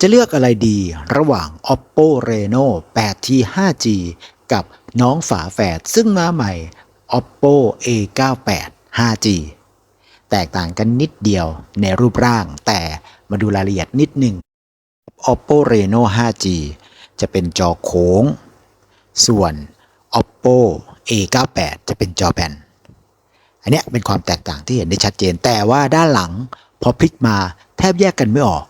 จะเลือกอะไรดีระหว่าง Oppo Reno 8T 5G กับน้องฝาแฝดซึ่งมาใหม่ Oppo A98 5G แตกต่างกันนิดเดียวในรูปร่าง แต่มาดูรายละเอียดนิดหนึ่ง Oppo Reno 5G จะเป็นจอโค้ง ส่วน Oppo A98 จะเป็นจอแบน อันนี้เป็นความแตกต่างที่เห็นได้ชัดเจน แต่ว่าด้านหลังพอพลิกมาแทบแยกกันไม่ออก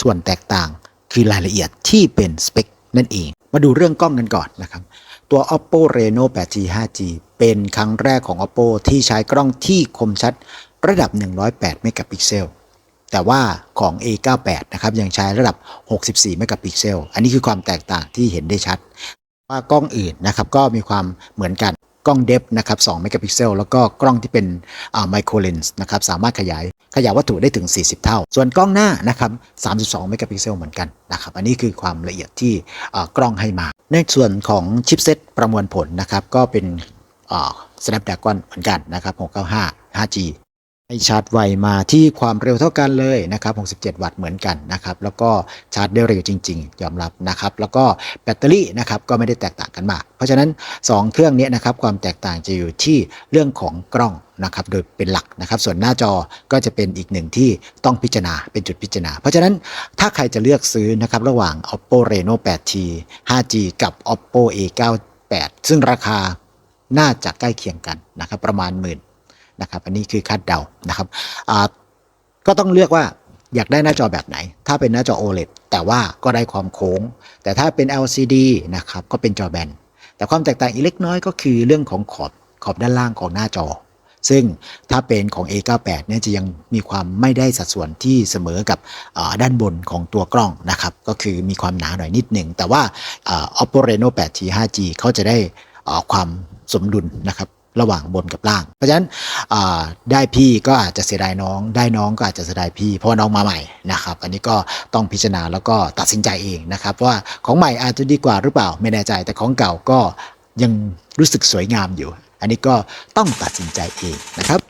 ส่วนแตกต่างคือรายละเอียดที่เป็นสเปคนั่นเอง มาดูเรื่องกล้องกันก่อนนะครับ ตัว Oppo Reno 8G 5G เป็นครั้งแรกของ Oppo ที่ใช้กล้องที่คมชัดระดับ 108 เมกะพิกเซล แต่ว่าของ A98 นะครับยังใช้ระดับ 64 เมกะพิกเซล อันนี้คือความแตกต่างที่เห็นได้ชัด ว่ากล้องอื่นนะครับก็มีความเหมือนกัน กล้องเดฟนะครับ2เมกะพิกเซลแล้วก็กล้องที่เป็นไมโครเลนส์นะครับสามารถขยายขยายวัตถุได้ถึง 40 เท่า ส่วนกล้องหน้านะครับ32เมกะพิกเซลเหมือนกันนะครับอันนี้คือความละเอียดที่อ่ากล้องให้มา ในส่วนของชิปเซตประมวลผลนะครับก็เป็นอ่า Snapdragon เหมือนกันนะครับ695 5G ให้ชาร์จไวมาที่ความเร็วเท่ากันเลยนะครับ 67 วัตต์เหมือนกันนะครับ แล้วก็ชาร์จได้เร็วจริง ๆ ยอมรับนะครับ แล้วก็แบตเตอรี่นะครับก็ไม่ได้แตกต่างกันมาก เพราะฉะนั้น 2 เครื่องนี้นะครับความแตกต่างจะอยู่ที่เรื่องของกล้องนะครับโดยเป็นหลักนะครับ ส่วนหน้าจอก็จะเป็นอีกหนึ่งที่ต้องพิจารณาเป็นจุดพิจารณา เพราะฉะนั้นถ้าใครจะเลือกซื้อนะครับระหว่าง Oppo Reno 8T 5G กับ Oppo A98 ซึ่งราคาน่าจะใกล้เคียงกันนะครับประมาณหมื่น นะครับ อันนี้คือคาดเดานะครับก็ต้องเลือกว่าอยากได้หน้าจอแบบไหน ถ้าเป็นหน้าจอ OLED แต่ว่าก็ได้ความโค้ง แต่ถ้าเป็น LCD นะครับก็เป็นจอแบนแต่ความแตกต่างอีกเล็กน้อยก็คือเรื่องของขอบขอบด้านล่างของหน้าจอ ซึ่งถ้าเป็นของ A98 เนี่ยจะยังมีความไม่ได้สัดส่วนที่เสมอกับด้านบนของตัวกล้องนะครับ ก็คือมีความหนาหน่อยนิดหนึ่ง แต่ว่า Oppo Reno 8T 5G เขาจะได้ความสมดุลนะครับ ระหว่างบนกับล่าง เพราะฉะนั้นได้พี่ก็อาจจะเสียดายน้อง ได้น้องก็อาจจะเสียดายพี่ เพราะน้องมาใหม่นะครับ อันนี้ก็ต้องพิจารณาแล้วก็ตัดสินใจเองนะครับ ว่าของใหม่อาจจะดีกว่าหรือเปล่าไม่แน่ใจ แต่ของเก่าก็ยังรู้สึกสวยงามอยู่ อันนี้ก็ต้องตัดสินใจเองนะครับ